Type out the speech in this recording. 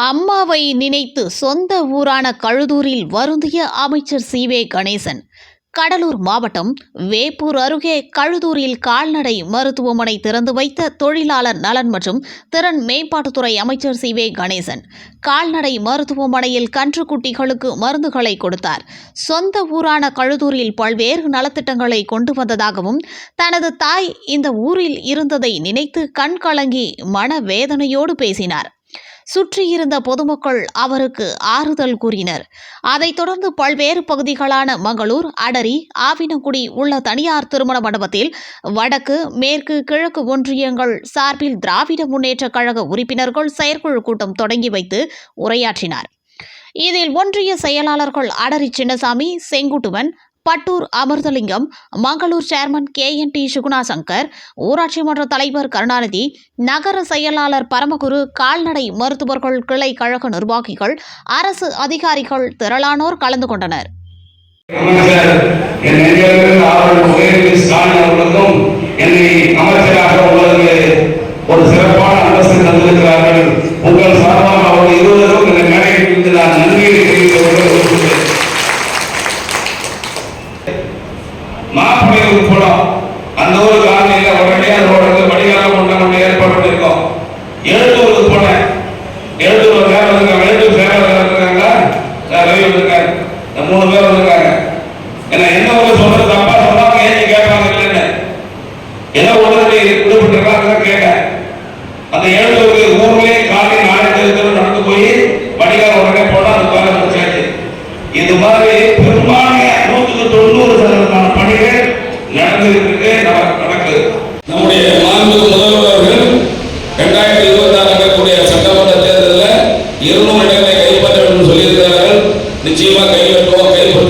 அம்மாவை நினைத்து சொந்த ஊரான கழுதூரில் வருந்திய அமைச்சர் சி. வே. கணேசன் கடலூர் மாவட்டம் வேப்பூர் அருகே கழுதூரில் கால்நடை மருத்துவமனை திறந்து வைத்த தொழிலாளர் நலன் மற்றும் திறன் மேம்பாட்டுத்துறை அமைச்சர் சி. வே. கணேசன் கால்நடை மருத்துவமனையில் கன்றுக்குட்டிகளுக்கு மருந்துகளை கொடுத்தார். சொந்த ஊரான கழுதூரில் பல்வேறு நலத்திட்டங்களை கொண்டு வந்ததாகவும் தனது தாய் இந்த ஊரில் இருந்ததை நினைத்து கண்கலங்கி மன மனவேதனையோடு பேசினார். சுற்றியிருந்த பொதுமக்கள் அவருக்கு ஆறுதல் கூறினர். அதைத் தொடர்ந்து பல்வேறு பகுதிகளான மங்களூர் அடரி ஆவினங்குடி உள்ள தனியார் திருமண மண்டபத்தில் வடக்கு மேற்கு கிழக்கு ஒன்றியங்கள் சார்பில் திராவிட முன்னேற்றக் கழக உறுப்பினர்கள் செயற்குழு கூட்டம் தொடங்கி வைத்து உரையாற்றினார். இதில் ஒன்றிய செயலாளர்கள் Adari Chinnasamy Senguttuvan Pattur Amirthalingam Mangalur chairman K N D Suguna Sankar ஊராட்சி மன்ற தலைவர் கருணாநிதி நகர செயலாளர் பரமகுரு கால்நடை மருத்துவர்கள் கிளை கழக நிர்வாகிகள் அரசு அதிகாரிகள் திரளானோர் கலந்து கொண்டனர். என்னை அமைச்சராக உள்ளதற்கு ஒரு சிறப்பான அந்தஸ்து தந்திருக்கிறார்கள் உங்கள் மாப்பிள்ளைக்கு போனோம் அந்த ஊர் காலனியில் உடனடியாக ரோடு வடிகாலம் கொண்ட ஒன்று ஏற்பட்டிருக்கோம் எழுத்தூருக்கு போனேன். எழுத்தூர் வேலை இருக்காங்க எழுத்தூர் சேவை இருக்காங்க ரவி வந்திருக்காங்க இந்த மூணு பேர் வந்திருக்காங்க. ஏன்னா என்ன ஒரு சொல்றது தப்பா சொன்னாங்க ஏன் கேட்பாங்க இல்லைன்னு. ஏதோ இருநூறு இடங்களை கைப்பற்ற வேண்டும் சொல்லியிருக்கிறார்கள். நிச்சயமா கைப்பற்றுவோம். கைப்பற்ற